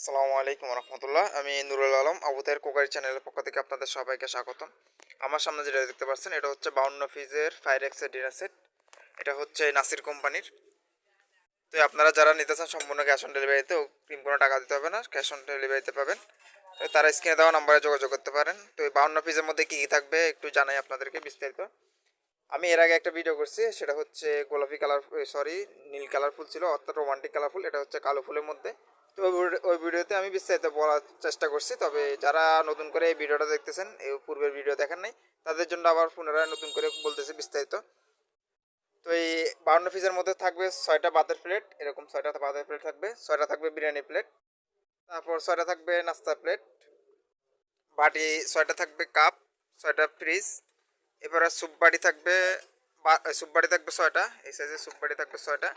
আসসালামু আলাইকুম রহমতুল্লাহ। আমি নুরুল আলম আবুদের কোকারি চ্যানেলের পক্ষ থেকে আপনাদের সবাইকে স্বাগতম। আমার সামনে যেটা দেখতে পাচ্ছেন, এটা হচ্ছে বাউন্ন ফিজের ফায়ার এক্সের ডিনার সেট। এটা হচ্ছে নাসির কোম্পানির। তো আপনারা যারা নিতে চান সম্পূর্ণ ক্যাশ অন ডেলিভারিতে ক্রিম কোনো টাকা দিতে হবে না, ক্যাশ অন ডেলিভারিতে পাবেন। তো তারা স্ক্রিনে দেওয়া নাম্বারে যোগাযোগ করতে পারেন। তো এই বাউন্ন পিসের মধ্যে কী কী থাকবে, একটু জানাই আপনাদেরকে বিস্তারিত। আমি এর আগে একটা ভিডিও করছি, সেটা হচ্ছে গোলাপি কালার সরি নীল কালারফুল ছিল, অর্থাৎ রোমান্টিক কালারফুল, এটা হচ্ছে কালো ফুলের মধ্যে। ওই ভিডিও- ওই ভিডিওতে আমি বিস্তারিত বলার চেষ্টা করছি। তবে যারা নতুন করে এই ভিডিওটা দেখতেছেন, এই পূর্বের ভিডিও দেখেন নাই, তাদের জন্য আবার পুনরায় নতুন করে বলতেছি বিস্তারিত। তো এই বাউন্ন পিসের মধ্যে থাকবে ছয়টা বাতের প্লেট, এরকম ছয়টা বাতের প্লেট থাকবে, ছয়টা থাকবে বিরিয়ানি প্লেট, তারপর ছয়টা থাকবে নাস্তা প্লেট, বাটি ছয়টা থাকবে কাপ, ছয়টা ফ্রিজ এবারে স্যুপ বাটি থাকবে স্যুপ বাটি থাকবে ছয়টা, এই সাইজের স্যুপ বাটি থাকবে ছয়টা,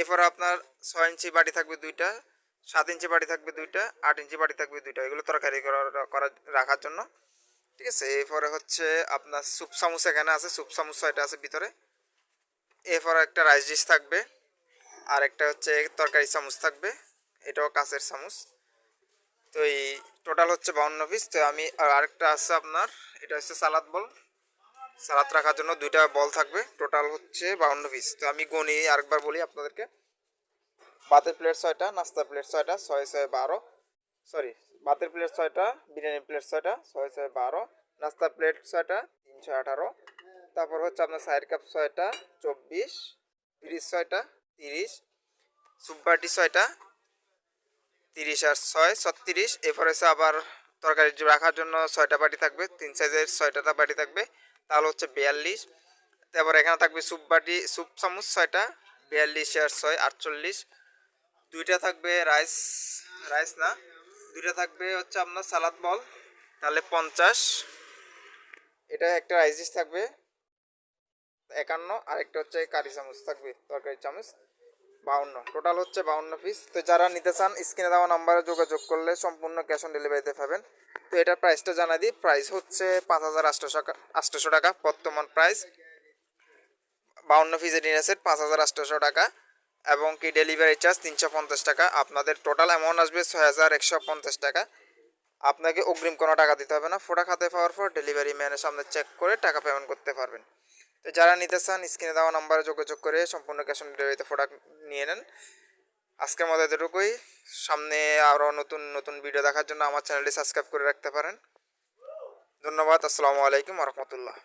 এরপরে আপনার ছয় ইঞ্চি বাটি থাকবে দুইটা সাত ইঞ্চি বাটি থাকবে দুইটা, আট ইঞ্চি বাটি থাকবে দুইটা। এগুলো তরকারি করা- রাখার জন্য। ঠিক আছে, এরপরে হচ্ছে আপনার স্যুপ চামচ এখানে আছে, স্যুপ চামচ ছয়টা আছে ভিতরে। এরপরে একটা রাইস ডিশ থাকবে, আর একটা হচ্ছে তরকারি চামচ থাকবে, এটাও কাঁচের চামচ তো এই টোটাল হচ্ছে বাউন্ন পিস তো আমি আর আরেকটা আছে আপনার, এটা হচ্ছে সালাদ বল। সালাদ রাখার জন্য দুইটা বল থাকবে, টোটাল হচ্ছে বাউন্ন পিস তো আমি গণি আরেকবার বলি আপনাদেরকে। ভাতের প্লেট ছয়টা, নাস্তার প্লেট ছয়টা, ছয় ছয়, বারো। সরি ভাতের প্লেট ছয়টা বিরিয়ানি প্লেট ছয়টা, ছয় ছয়, বারো। নাস্তার প্লেট ছয়টা, তিনশো আঠারো। তারপর হচ্ছে আপনার সাইড কাপ ছয়টা, চব্বিশ। তিরিশ ছয়টা, তিরিশ। সুপারটি ছয়টা, তিরিশ আর ছয়, ছত্রিশ। এরপর হচ্ছে আবার তরকারি রাখার জন্য ছয়টা বাটি থাকবে, তিন সাইজের ছয়টা বাটি থাকবে। তাহলে হচ্ছে বিয়াল্লিশ। তারপর এখানে থাকবে স্যুপ বাটি স্যুপ চামচ ছয়টা, বিয়াল্লিশ আর ছয়, আটচল্লিশ। দুইটা থাকবে রাইস রাইস না? দুইটা থাকবে হচ্ছে আপনার সালাদ বল, তাহলে পঞ্চাশ। এটা একটা রাইস ডিশ থাকবে, একান্ন, আর একটা হচ্ছে কারি চামচ থাকবে তরকারি চামচ, বাউন্ন। টোটাল হচ্ছে বাউন্ন পিস তো যারা নিতে চান, স্ক্রিনে দেওয়া নাম্বারে যোগাযোগ করলে সম্পূর্ণ ক্যাশ অন ডেলিভারিতে পাবেন। তো এটার প্রাইসটা জানা দিই। প্রাইস হচ্ছে পাঁচ হাজার আটশোশো টাকা বর্তমান প্রাইস বাউন্ন পিসের ডিনার সেট পাঁচ হাজার আটশোশো টাকা। এবং কি ডেলিভারি চার্জ তিনশো পঞ্চাশ টাকা। আপনাদের টোটাল অ্যামাউন্ট আসবে ছয় হাজার একশো পঞ্চাশ টাকা। আপনাকে অগ্রিম কোনো টাকা দিতে হবে না। ফোটা খাতে পাওয়ার পর ডেলিভারি ম্যানের সামনে চেক করে টাকা পেমেন্ট করতে পারবেন। তো যারা নিতে চান স্ক্রিনে দেওয়া নাম্বারে যোগাযোগ করে সম্পূর্ণ ক্যাশ অন ডেলিভারিতে প্রোডাক্ট নিয়ে নেন। আজকের মতো এতটুকুই। সামনে আরও নতুন নতুন ভিডিও দেখার জন্য আমার চ্যানেলটি সাবস্ক্রাইব করে রাখতে পারেন। ধন্যবাদ। আসসালামু আলাইকুম রহমতুল্লাহ।